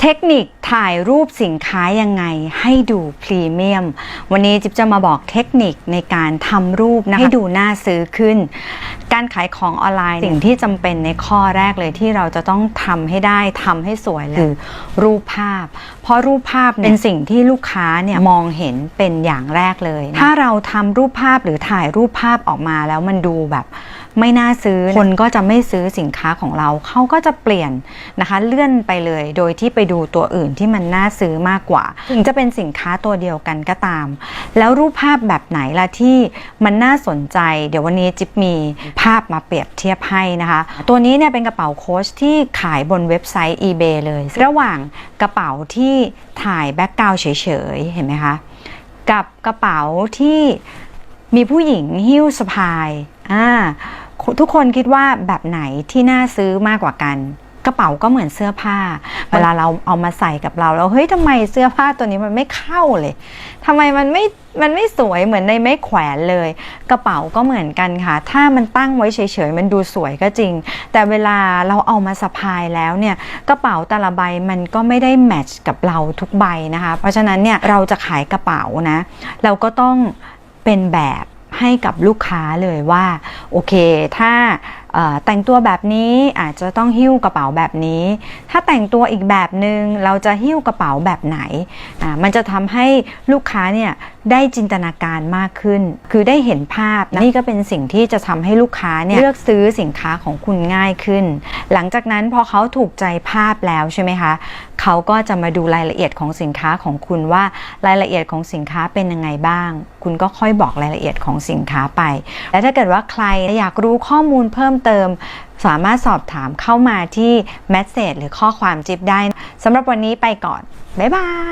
เทคนิค ถ่ายรูปสินค้ายังไงให้ดูพรีเมียม วันนี้จิ๊บจะมาบอกเทคนิคในการทำรูปนะคะให้ดูน่าซื้อขึ้น การขายของออนไลน์สิ่งที่จำเป็นในข้อแรกเลยที่เราจะต้องทำให้ได้ทำให้สวยคือรูปภาพ เพราะรูปภาพเป็นสิ่งที่ลูกค้าเนี่ยมองเห็นเป็นอย่างแรกเลย ถ้าเราทำรูปภาพหรือถ่ายรูปภาพออกมาแล้วมันดูแบบไม่น่าซื้อคนก็จะไม่ซื้อสินค้าของเราเขาก็จะเปลี่ยนนะคะเลื่อนไปเลย โดยที่ไปดูตัวอื่นที่มันน่าซื้อมากกว่า ถึงจะเป็นสินค้าตัวเดียวกันก็ตาม แล้วรูปภาพแบบไหนล่ะที่มันน่าสนใจ เดี๋ยววันนี้จิ๊บมีภาพมาเปรียบเทียบให้นะคะ ตัวนี้เนี่ยเป็นกระเป๋าโค้ชที่ขายบนเว็บไซต์ eBay เลย ระหว่างกระเป๋าที่ถ่ายแบ็กกราวเฉยๆเห็นไหมคะกับกระเป๋าที่มีผู้หญิงหิ้วสะพายอ่าทุกคนคิดว่าแบบไหนที่น่าซื้อมากกว่ากัน กระเป๋าก็เหมือนเสื้อผ้า เวลาเราเอามาใส่กับเราแล้วเฮ้ยทำไมเสื้อผ้าตัวนี้มันไม่เข้าเลยทำไมมันไม่มันไม่สวยเหมือนในไม้แขวนเลย กระเป๋าก็เหมือนกันค่ะ ถ้ามันตั้งไว้เฉยๆมันดูสวยก็จริง แต่เวลาเราเอามาสะพายแล้วเนี่ยกระเป๋าแต่ละใบมันก็ไม่ได้แมทช์กับเราทุกใบนะคะ เพราะฉะนั้นเนี่ยเราจะขายกระเป๋านะเราก็ต้องเป็นแบบให้กับลูกค้าเลยว่า โอเค ถ้าเอ่อแต่งตัวแบบนี้อาจจะต้องหิ้วกระเป๋าแบบนี้ ถ้าแต่งตัวอีกแบบหนึง่งเราจะหิ้วกระเป๋าแบบไหน มันจะทำให้ลูกค้าเนี่ย ได้จินตนาการมากขึ้น คือได้เห็นภาพนะนี่ก็เป็นสิ่งที่จะทำให้ลูกค้าเนี่ยเลือกซื้อสินค้าของคุณง่ายขึ้น หลังจากนั้นพอเขาถูกใจภาพแล้วใช่ไหมคะเขาก็จะมาดูรายละเอียดของสินค้าของคุณว่ารายละเอียดของสินค้าเป็นยังไงบ้าง คุณก็ค่อยบอกรายละเอียดของสินค้าไป และถ้าเกิดว่าใครอยากรู้ข้อมูลเพิ่มเติม สามารถสอบถามเข้ามาที่แมสเซจหรือข้อความจิ๊บได้สำหรับวันนี้ไปก่อน บ๊ายบาย